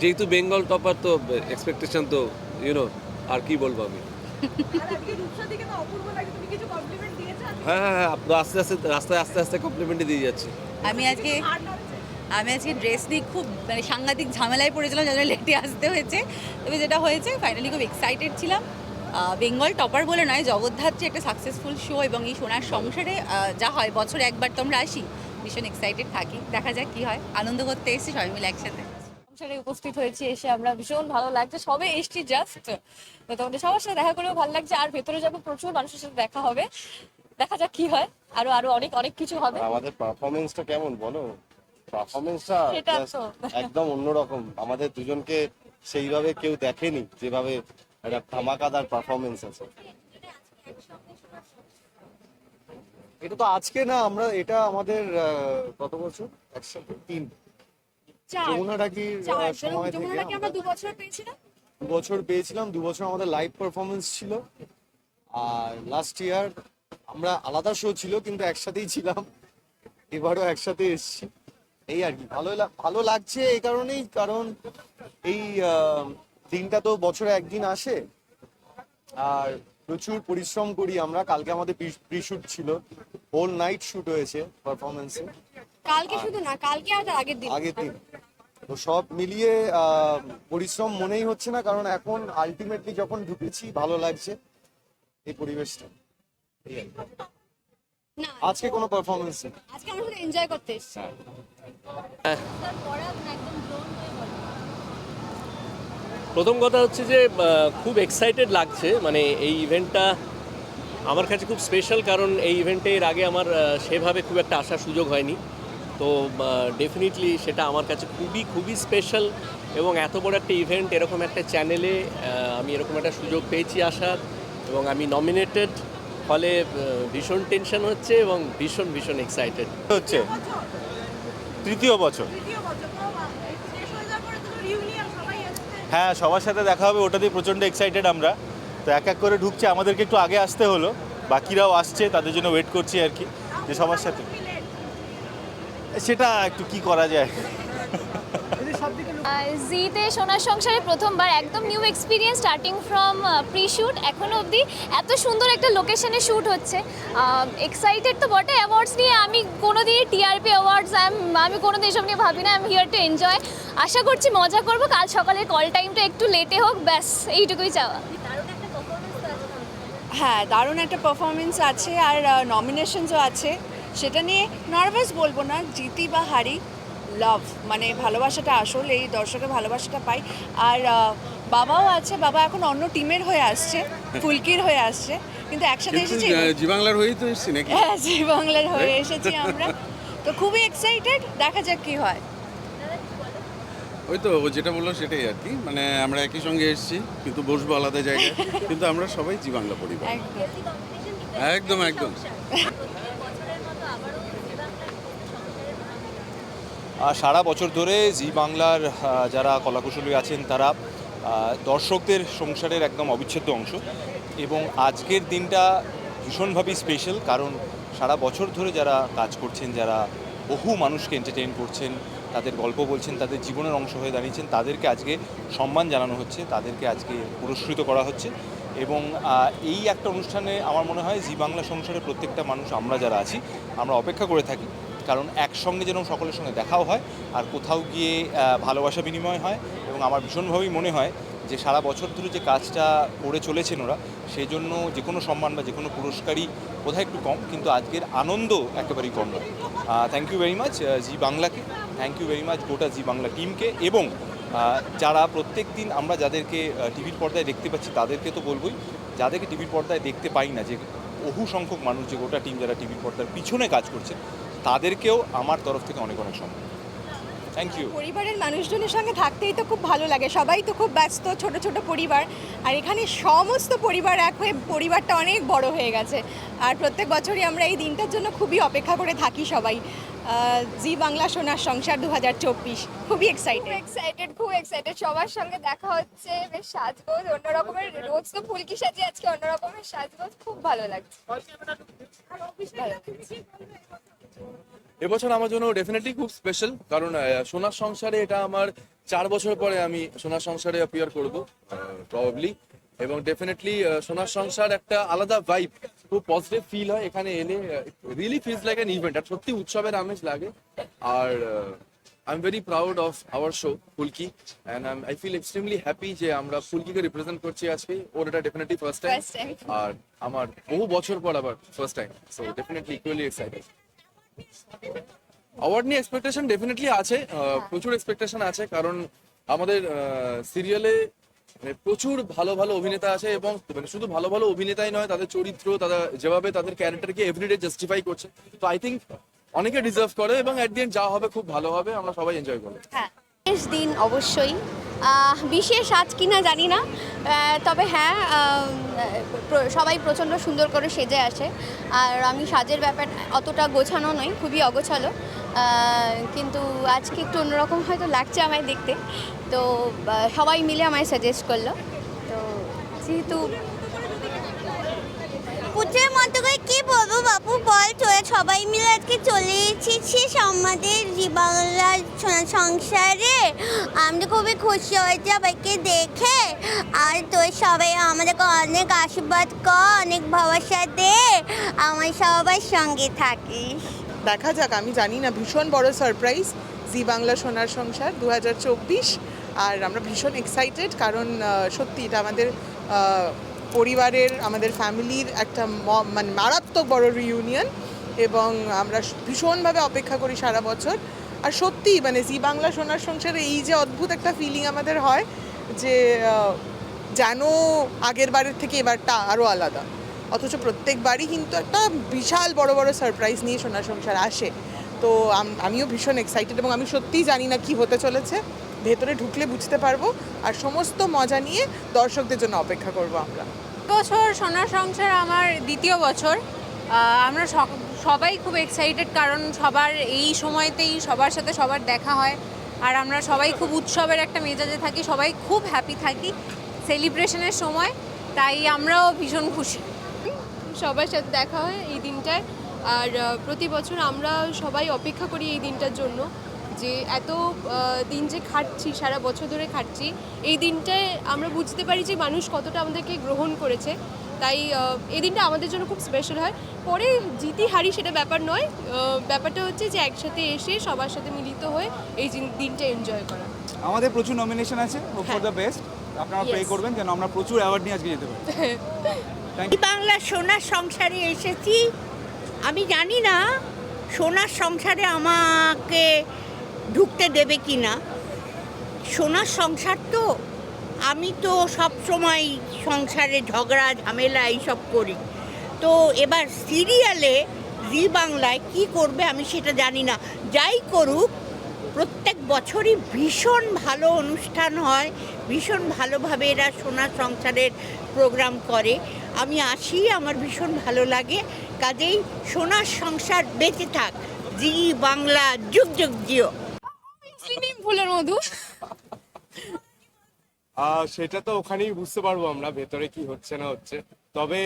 যেহেতু Bengal topper তো expectation তো ইউনো আর কি বলব আমি? হ্যাঁ হ্যাঁ হ্যাঁ আস্তে আস্তে রাস্তায় আস্তে আস্তে কমপ্লিমেন্টই দিয়ে যাচ্ছি। আমি আজকে আমি আজকে ড্রেস নিয়ে খুব মানে সাংঘাতিক ঝামেলায় পড়েছিলাম যার জন্য লেটে আসতে হয়েছে। তবে যেটা হয়েছে ফাইনালি খুব এক্সাইটেড ছিলাম। বেঙ্গল টপার বলে নয় জগদ্ধাত্রী একটা সাকসেসফুল শো এবং এই সোনার সংসারে যা হয় বছরে একবার তো আমরা আসি। ভীষণ এক্সাইটেড থাকি। দেখা যাক কি হয়। আনন্দ করতে এসেছি সবাই মিলে একসাথে। সংসারে উপস্থিত হয়েছি এসে আমরা ভীষণ ভালো লাগছে। সবে এসছি জাস্ট তো তোমাদের সবার সাথে দেখা করেও ভালো লাগছে। আর ভেতরে যাব প্রচুর মানুষের সাথে দেখা হবে। দেখা যাক কি হয়। আরও আরও অনেক অনেক কিছু হবে। আমাদের পারফরমেন্সটা কেমন বলো? পারফরমেন্সটা সেটা তো। একদম অন্যরকম। আমাদের দুজনকে সেইভাবে কেউ দেখেনি যেভাবে একটা ধামাকাদার পারফরমেন্স আছে। এটা তো আজকে না আমরা এটা আমাদের কত বছর একসাথে তিন যমুনা ডাকির সময় থেকে আমরা দু বছর পেয়েছিলাম? দু বছর পেয়েছিলাম দু বছর আমাদের লাইভ পারফরমেন্স ছিল। আর লাস্ট ইয়ার আমরা আলাদা শো ছিল কিন্তু একসাথেই ছিলাম। এবারও একসাথে এসেছি। এই আর কি ভালো ভালো লাগছে এই কারণেই কারণ এই দিনটা তো বছরে একদিন আসে। আর প্রচুর পরিশ্রম করি আমরা কালকে আমাদের প্রি শুট ছিল। হোল নাইট শুট হয়েছে পারফরমেন্সে কালকে শুধু না কালকে আর তার আগের দিন। আগের দিন। তো সব মিলিয়ে পরিশ্রম মনেই হচ্ছে না কারণ এখন আলটিমেটলি যখন ঢুকেছি ভালো লাগছে এই পরিবেশটা। আজকে কোনো পারফরমেন্স নেই। আজকে আমরা শুধু এনজয় করতে এসেছি। প্রথম কথা হচ্ছে যে খুব এক্সাইটেড লাগছে মানে এই ইভেন্টটা আমার কাছে খুব স্পেশাল কারণ এই ইভেন্টে এর আগে আমার সেভাবে খুব একটা আসার সুযোগ হয়নি। তো ডেফিনেটলি সেটা আমার কাছে খুবই খুবই স্পেশাল এবং এত বড় একটা ইভেন্ট এরকম একটা চ্যানেলে আমি এরকম একটা সুযোগ পেয়েছি আসার এবং আমি নমিনেটেড ফলে ভীষণ টেনশন হচ্ছে এবং ভীষণ ভীষণ এক্সাইটেড হচ্ছে। তৃতীয় বছর। তৃতীয় বছর তো আহ, শেষ হয়ে যাওয়ার পরে তো রিউনিয়ন সবাই আসছে হ্যাঁ সবার সাথে দেখা হবে ওটাতেই প্রচণ্ড এক্সাইটেড আমরা। তো এক এক করে ঢুকছে, আমাদেরকে একটু আগে আসতে হলো। বাকিরাও আসছে, তাদের জন্য ওয়েট করছি আর কি, যে সবার সাথে। সেটা একটু কি করা যায়? জিতে সোনার সংসারে প্রথমবার একদম new experience starting from pre shoot এখনও অবধি এত সুন্দর একটা লোকেশনে শ্যুট হচ্ছে। এক্সাইটেড তো বটে অ্যাওয়ার্ডস নিয়ে। আমি কোনো কোনোদিনই টিআরপি অ্যাওয়ার্ডস আমি কোনোদিন এসব নিয়ে ভাবি না আমি হিয়ার টু এনজয় আশা করছি মজা করব। কাল সকালে কল টাইমটা একটু লেটে হোক। ব্যাস, এইটুকুই চাওয়া। হ্যাঁ দারুণ একটা পারফরমেন্স আছে আর নমিনেশনসও আছে। সেটা নিয়ে নার্ভাস বলব না জিতি বা হারি লাভ মানে ভালোবাসাটা আসল এই দর্শকের ভালোবাসাটা পাই। আর বাবাও আছে বাবা এখন অন্য টিমের হয়ে আসছে ফুলকির হয়ে আসছে কিন্তু একসাথে এসেছি। জি বাংলার হয়েই তো এসছি নাকি? হ্যাঁ জি বাংলার হয়ে। এসেছি আমরা। তো খুবই এক্সাইটেড দেখা যাক কি হয়। ওই তো যেটা বলল সেটাই আর কি। মানে আমরা একই সঙ্গে এসেছি, কিন্তু বসবো আলাদা জায়গায়। কিন্তু আমরা সবাই জি বাংলা পরিবার। একদম একদম। সারা বছর ধরে জি বাংলার যারা কলাকুশলী আছেন তারা দর্শকদের সংসারের একদম অবিচ্ছেদ্য অংশ। এবং আজকের দিনটা ভীষণভাবেই স্পেশাল কারণ সারা বছর ধরে যারা কাজ করছেন, যারা বহু মানুষকে এন্টারটেইন করছেন তাদের গল্প বলছেন, তাদের জীবনের অংশ হয়ে দাঁড়িয়েছেন, তাদেরকে আজকে সম্মান জানানো হচ্ছে, তাদেরকে আজকে পুরস্কৃত করা হচ্ছে এবং এই একটা অনুষ্ঠানে আমার মনে হয় জি বাংলা সংসারে প্রত্যেকটা মানুষ, আমরা যারা আছি, আমরা অপেক্ষা করে থাকি। কারণ একসঙ্গে যেন সকলের সঙ্গে দেখাও হয় আর কোথাও গিয়ে ভালোবাসা বিনিময় হয় এবং আমার ভীষণভাবেই মনে হয় যে সারা বছর ধরে যে কাজটা করে চলেছেন ওরা সেই জন্য যে কোনো সম্মান বা যে কোনো পুরস্কারই বোধহয় একটু কম, কিন্তু আজকের আনন্দ একেবারেই কম নয়। Thank you very much Zee বাংলাকে থ্যাংক ইউ ভেরি মাচ গোটা জি বাংলা টিমকে এবং যারা প্রত্যেক দিন আমরা যাদেরকে টিভির পর্দায় দেখতে পাচ্ছি তাদেরকে তো বলবই, যাদেরকে টিভির পর্দায় দেখতে পাই না যে বহু সংখ্যক মানুষ যে গোটা টিম যারা টিভির পর্দার পিছনে কাজ করছে, তাদেরকেও আমার তরফ থেকে অনেক অনেক সম্মান। পরিবারের মানুষজনের সঙ্গে থাকতেই তো খুব ভালো লাগে। সবাই তো খুব ব্যস্ত, ছোট ছোট পরিবার। আর এখানে সমস্ত পরিবার এক হয়ে পরিবারটা অনেক বড় হয়ে গেছে। আর প্রত্যেক বছরই আমরা এই দিনটার জন্য খুবই অপেক্ষা করে থাকি সবাই। জি বাংলা সোনার সংসার দু হাজার চব্বিশ। খুবই এক্সাইটেড এক্সাইটেড খুব এক্সাইটেড সবার সঙ্গে দেখা হচ্ছে বেশ সাজগোজ। অন্যরকমের রোজ তো ফুলকি সাজি আজকে অন্য রকমের সাজগোজ। খুব ভালো লাগছে। এবছর আমার জন্য ডেফিনেটলি খুব স্পেশাল কারণ আহ, সোনার সংসারে এটা আমার চার বছর পরে আমি সোনার সংসারে অ্যাপিয়ার করব প্রবাবলি এবং ডেফিনেটলি সোনার সংসার একটা আলাদা ভাইব খুব পজিটিভ ফিল হয়। এখানে এলে really feels like an event আর সত্যি উৎসবের আমেজ লাগে। আর I am very proud of our show Phulki and I feel extremely happy যে আমরা ফুলকিকে রিপ্রেজেন্ট করছি আজকে। ওর এটা ডেফিনেটলি ফার্স্ট টাইম আর আমার বহু বছর পর আবার first time so definitely equally excited award নিয়ে এক্সপেকটেশন ডেফিনেটলি আছে আহ, প্রচুর এক্সপেকটেশন আছে কারণ আমাদের সিরিয়ালে প্রচুর ভালো ভালো অভিনেতা আছে এবং মানে শুধু ভালো ভালো অভিনেতাই নয়, তাদের চরিত্র, তারা যেভাবে তাদের ক্যারেক্টারকে এভরিডে জাস্টিফাই করছে। তো আই থিঙ্ক অনেকে ডিজার্ভ করে এবং অ্যাট দি যা হবে খুব ভালো হবে, আমরা সবাই এনজয় করব। বিশেষ দিন অবশ্যই। বিশেষ আজ কিনা জানি না। তবে হ্যাঁ সবাই প্রচণ্ড সুন্দর করে সেজে আসে। আর আমি সাজের ব্যাপার অতটা গোছানো নই, খুবই অগোছালো। কিন্তু আজকে একটু অন্যরকম হয়তো লাগছে আমায় দেখতে। তো সবাই মিলে আমায় সাজেস্ট করল। তো যেহেতু পুজোর মতো করে কি বলব বাপু? বল তোরা সবাই মিলে আজকে চলে এসেছিস আমাদের জি বাংলার সংসারে। আমরা খুবই খুশি হয়েছি সবাইকে দেখে। আর তোর সবাই আমাদেরকে অনেক আশীর্বাদ কর অনেক ভালোবাসা দে। আমার সবার সঙ্গে থাকিস। দেখা যাক আমি জানি না ভীষণ বড় সারপ্রাইজ জি বাংলা সোনার সংসার দু হাজার চব্বিশ। আর আমরা ভীষণ এক্সাইটেড কারণ সত্যি এটা আমাদের পরিবারের, আমাদের ফ্যামিলির একটা মানে মারাত্মক বড় রিউনিয়ন এবং আমরা ভীষণভাবে অপেক্ষা করি সারা বছর। আর সত্যি মানে জি বাংলা সোনার সংসারে এই যে অদ্ভুত একটা ফিলিং আমাদের হয় যে যেন আগের বারের থেকে এবারটা আরও আলাদা। অথচ প্রত্যেকবারই কিন্তু একটা বিশাল বড় বড় সারপ্রাইজ নিয়ে সোনার সংসার আসে। তো আমিও ভীষণ এক্সাইটেড এবং আমি সত্যিই জানি না কি হতে চলেছে। ভেতরে ঢুকলে বুঝতে পারব আর সমস্ত মজা নিয়ে দর্শকদের জন্য অপেক্ষা করব আমরা। বছর সোনার সংসার আমার দ্বিতীয় বছর। আমরা সবাই খুব এক্সাইটেড কারণ সবার এই সময়তেই সবার সাথে সবার দেখা হয় আর আমরা সবাই খুব উৎসবের একটা মেজাজে থাকি সবাই খুব হ্যাপি থাকি সেলিব্রেশনের সময় তাই আমরাও ভীষণ খুশি। সবার সাথে দেখা হয় এই দিনটায় আর প্রতি বছর আমরা সবাই অপেক্ষা করি এই দিনটার জন্য। যে এত দিন যে খাটছি সারা বছর ধরে খাটছি এই দিনটায় আমরা বুঝতে পারি যে মানুষ কতটা আমাদেরকে গ্রহণ করেছে। তাই এই দিনটা আমাদের জন্য খুব স্পেশাল হয়। পরে জিতি হারি সেটা ব্যাপার নয়। ব্যাপারটা হচ্ছে যে একসাথে এসে সবার সাথে মিলিত হয়ে এই দিনটা এনজয় করা। আমাদের প্রচুর নমিনেশন আছে ফর দ্য বেস্ট আপনারা প্রে করবেন যেন আমরা প্রচুর অ্যাওয়ার্ড নিয়ে আজকে যেতে পারি। বাংলা সোনার সংসারে এসেছি। আমি জানি না সোনার সংসারে আমাকে ঢুকতে দেবে কি না? সোনার সংসার তো? আমি তো সব সময় সংসারে ঝগড়া, ঝামেলা এইসব করি। তো এবার সিরিয়ালে, জি বাংলায় কি করবে আমি সেটা জানি না। যাই করুক, প্রত্যেক বছরই ভীষণ ভালো অনুষ্ঠান হয়, ভীষণ ভালোভাবে এরা সোনার সংসারের প্রোগ্রাম করে। আমি আসি, আমার ভীষণ ভালো লাগে। কাজেই সোনার সংসার বেঁচে থাক। জি বাংলা, যুগ যুগ, জিও। ফুলের মধু। আহ, সেটা তো ওখানেই বুঝতে পারব আমরা ভেতরে কি হচ্ছে না হচ্ছে। তবে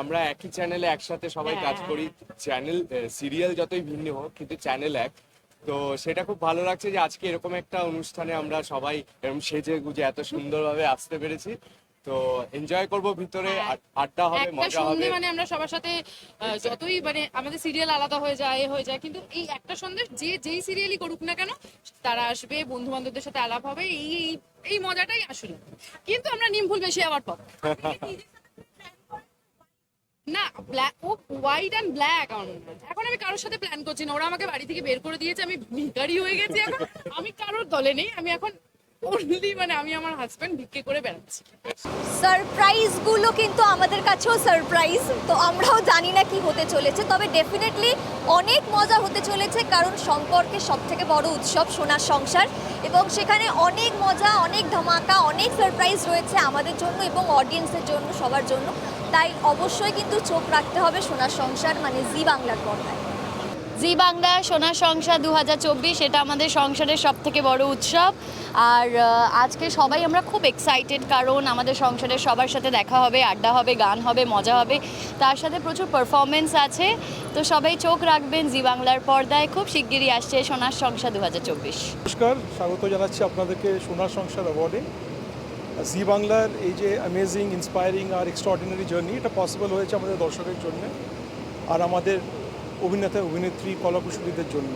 আমরা একই চ্যানেলে একসাথে সবাই কাজ করি। চ্যানেল সিরিয়াল যতই ভিন্ন হোক কিন্তু চ্যানেল এক। তো সেটা খুব ভালো লাগছে যে আজকে এরকম একটা অনুষ্ঠানে আমরা সবাই এরকম সেজে গুজে এত সুন্দরভাবে আসতে পেরেছি। তো এনজয় করব ভিতরে আড্ডা হবে মজা হবে। মানে আমরা সবার সাথে যতই মানে আমাদের সিরিয়াল আলাদা হয়ে যায় হয়ে যায় কিন্তু এই একটা সন্ধে যে যেই সিরিয়ালই করুক না কেন তারা আসবে বন্ধু বান্ধবদের সাথে আলাপ হবে এই এই- মজাটাই আসলে। কিন্তু আমরা নিমফুল বেশি আবার পাবো না ব্ল্যাক ও হোয়াইট অ্যান্ড ব্ল্যাক এখন আমি কারোর সাথে প্ল্যান করছি না। ওরা আমাকে বাড়ি থেকে বের করে দিয়েছে আমি ভিখারি হয়ে গেছি এখন। আমি কারোর দলে নেই আমি এখন অনলি মানে আমি আমার হাজব্যান্ড ভিক্ষে করে বেড়াচ্ছি। সারপ্রাইজগুলো কিন্তু আমাদের কাছেও সারপ্রাইজ তো আমরাও জানি না কি হতে চলেছে, তবে ডেফিনেটলি অনেক মজা হতে চলেছে, কারণ সম্পর্কে সব থেকে বড় উৎসব সোনার সংসার, এবং সেখানে অনেক মজা, অনেক ধামাকা, অনেক সারপ্রাইজ রয়েছে আমাদের জন্য এবং অডিয়েন্সের জন্য, সবার জন্য। তাই অবশ্যই কিন্তু চোখ রাখতে হবে সোনার সংসার মানে জি বাংলার পর্দায়। জি বাংলা সোনার সংসার দু হাজার চব্বিশ, এটা আমাদের সংসারের সব থেকে বড় উৎসব। আর আজকে সবাই আমরা খুব এক্সাইটেড কারণ আমাদের সংসারের সবার সাথে দেখা হবে, আড্ডা হবে, গান হবে, মজা হবে। তার সাথে প্রচুর পারফরমেন্স আছে। তো সবাই চোখ রাখবেন, জি বাংলার পর্দায় খুব শিগগিরই আসছে সোনার সংসার দু হাজার চব্বিশ। নমস্কার, স্বাগত জানাচ্ছি আপনাদেরকে সোনার সংসার অ্যাওয়ার্ডে জি বাংলার এই যে অ্যামেজিং ইন্সপায়ারিং আর এক্সট্রাঅর্ডিনারি জার্নি এটা পসিবল হয়েছে আমাদের দর্শকের জন্য। আর আমাদের অভিনেতা অভিনেত্রী কলাকুশলীদের জন্য।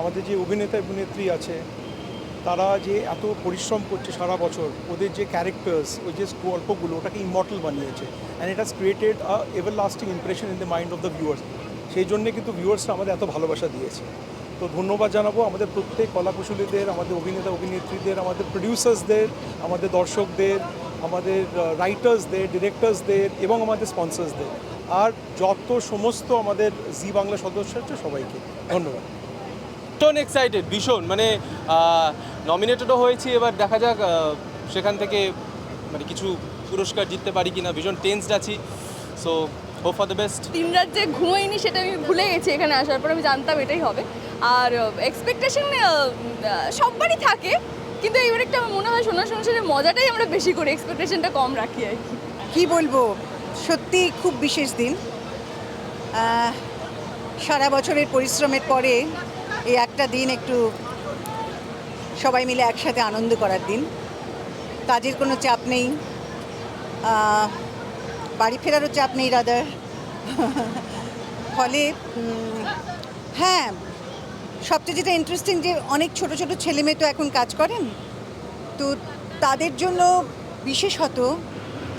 আমাদের যে অভিনেতা অভিনেত্রী আছে, তারা যে এত পরিশ্রম করছে সারা বছর, ওদের যে ক্যারেক্টার্স ওই যে গল্পগুলো, ওটাকে ইমর্টাল বানিয়েছে। And it has created a ever lasting impression in the mind of the viewers সেই জন্যে কিন্তু ভিউয়ার্সরা আমাদের এত ভালোবাসা দিয়েছে। তো ধন্যবাদ জানাব আমাদের প্রত্যেক কলাকুশলীদের, আমাদের অভিনেতা অভিনেত্রীদের, আমাদের প্রডিউসার্সদের আমাদের দর্শকদের, আমাদের রাইটার্সদের ডিরেক্টর্সদের এবং আমাদের স্পন্সার্সদের আর যত সমস্ত আমাদের জি বাংলা সদস্য আছে সবাইকে ধন্যবাদ। ভীষণ এক্সাইটেড ভীষণ মানে নমিনেটেডও হয়েছি এবার দেখা যাক সেখান থেকে মানে কিছু পুরস্কার জিততে পারি কিনা ভীষণ টেন্সড আছি so hope for the best দিন রাত যে ঘুমোইনি সেটা আমি ভুলে গেছি এখানে আসার পর আমি জানতাম এটাই হবে। আর এক্সপেকটেশন সববারই থাকে কিন্তু এইবার একটা আমার মনে হয় সোনার সংসারের মজাটাই আমরা বেশি করি এক্সপেকটেশনটা কম রাখি আর কি। কি বলব? সত্যি খুব বিশেষ দিন। সারা বছরের পরিশ্রমের পরে এই একটা দিন একটু সবাই মিলে একসাথে আনন্দ করার দিন। কাজের কোনো চাপ নেই। বাড়ি ফেরারও চাপ নেই, রাদার। ফলে হ্যাঁ সবচেয়ে যেটা ইন্টারেস্টিং যে অনেক ছোট ছোট ছেলে মেয়ে তো এখন কাজ করেন। তো তাদের জন্য বিশেষত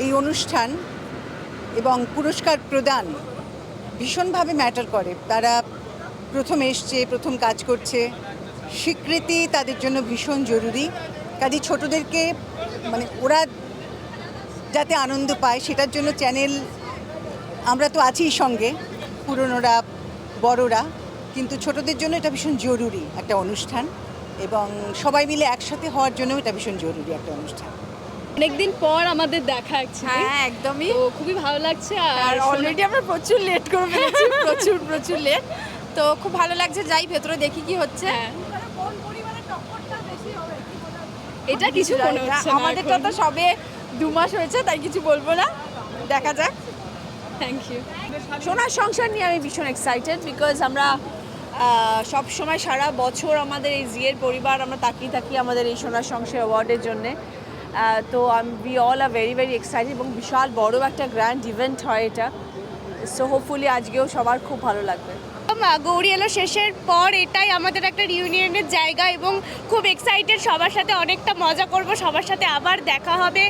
এই অনুষ্ঠান এবং পুরস্কার প্রদান ভীষণভাবে ম্যাটার করে। তারা প্রথম এসছে, প্রথম কাজ করছে। স্বীকৃতি তাদের জন্য ভীষণ জরুরি। কাজে ছোটদেরকে মানে ওরা যাতে আনন্দ পায়, সেটার জন্য চ্যানেল, আমরা তো আছি সঙ্গে, পুরনোরা, বড়রা, কিন্তু ছোটদের জন্য এটা ভীষণ জরুরি একটা অনুষ্ঠান এবং সবাই মিলে একসাথে হওয়ার জন্য এটা ভীষণ জরুরি একটা অনুষ্ঠান। অনেকদিন পর আমাদের দেখা হ্যাঁ একদমই। তো খুবই ভালো লাগছে আর অলরেডি আমরা প্রচুর লেট করে ফেলেছি প্রচুর প্রচুর লেট তো খুব ভালো লাগছে যাই ভেতরে দেখি কি হচ্ছে। এটা কিছু মনে হচ্ছে না আমাদেরটা তো সবে দু মাস হয়েছে তাই কিছু বলব না। দেখা যাক। থ্যাংক ইউ সোনার সংসার নিয়ে আমি ভীষণ এক্সাইটেড বিকজ আমরা সব সময় সারা বছর আমাদের এই জিয়ের পরিবার আমরা তাকিয়ে থাকি আমাদের এই সোনার সংসার অ্যাওয়ার্ডের জন্যে। তো we all are very very excited এবং বিশাল বড় একটা গ্র্যান্ড ইভেন্ট হয় এটা। সো হোপফুলি আজকেও সবার খুব ভালো লাগবে। গৌরী এলো শেষের পর এটাই আমাদের একটা রিউনিয়নের জায়গা এবং খুব এক্সাইটেড সবার সাথে অনেকটা মজা করব সবার সাথে আবার দেখা হবে।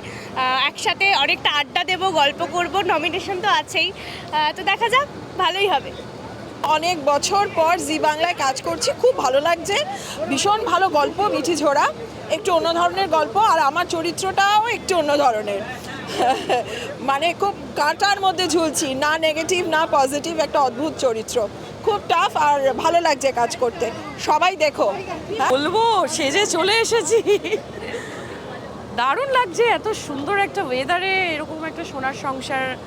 একসাথে অনেকটা আড্ডা দেব গল্প করব নমিনেশন তো আছেই। তো দেখা যাক ভালোই হবে। অনেক বছর পর জি বাংলায় কাজ করছি খুব ভালো লাগছে। ভীষণ ভালো গল্প মিঠি ঝোড়া। একটু অন্য ধরনের গল্প আর আমার চরিত্রটাও একটু অন্য ধরনের। মানে খুব কাঁটার মধ্যে ঝুলছি, না নেগেটিভ না পজিটিভ একটা অদ্ভুত চরিত্র। খুব টাফ আর ভালো লাগছে কাজ করতে। সবাই দেখো। বলব, সেজে চলে এসেছি। দারুণ লাগছে, এত সুন্দর একটা ওয়েদারে এরকম একটা সোনার সংসার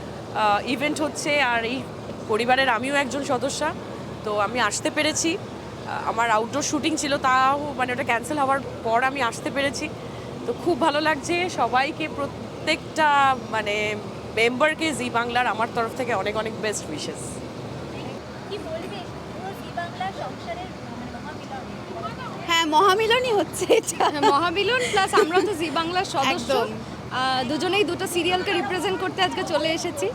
ইভেন্ট হচ্ছে। আর এই পরিবারের আমিও একজন সদস্যা, তো আমি আসতে পেরেছি। আমার আউটডোর শুটিং ছিল তাও মানে ওটা ক্যান্সেল হওয়ার পর আমি আসতে পেরেছি। তো খুব ভালো লাগছে সবাইকে প্রত্যেকটা মানে মেম্বারকে জি বাংলার আমার তরফ থেকে অনেক অনেক বেস্ট উইশেস কি বলবে? পুরো জি বাংলা সংসারের মহামিলন। হ্যাঁ মহামিলনই হচ্ছে এটা। মহামিলন প্লাস আমরা তো জি বাংলার সদস্য। দুজনেই দুটো সিরিয়ালকে রিপ্রেজেন্ট করতে আজকে চলে এসেছি।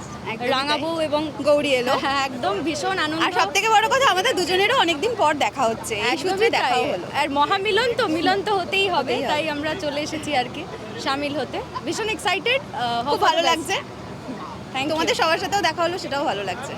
রাঙাবু এবং গৌরী এলো। হ্যাঁ একদম ভীষণ আনন্দ। আর সব থেকে বড় কথা আমাদের দুজনেরও অনেকদিন পর দেখা হচ্ছে একদমই দেখা হলো। আর মহামিলন তো মিলন তো হতেই হবে হতেই হবে। তাই আমরা চলে এসেছি আর কি সামিল হতে। ভীষণ এক্সাইটেড খুব ভালো লাগছে। তোমাদের সবার সাথেও দেখা হলো সেটাও ভালো লাগছে।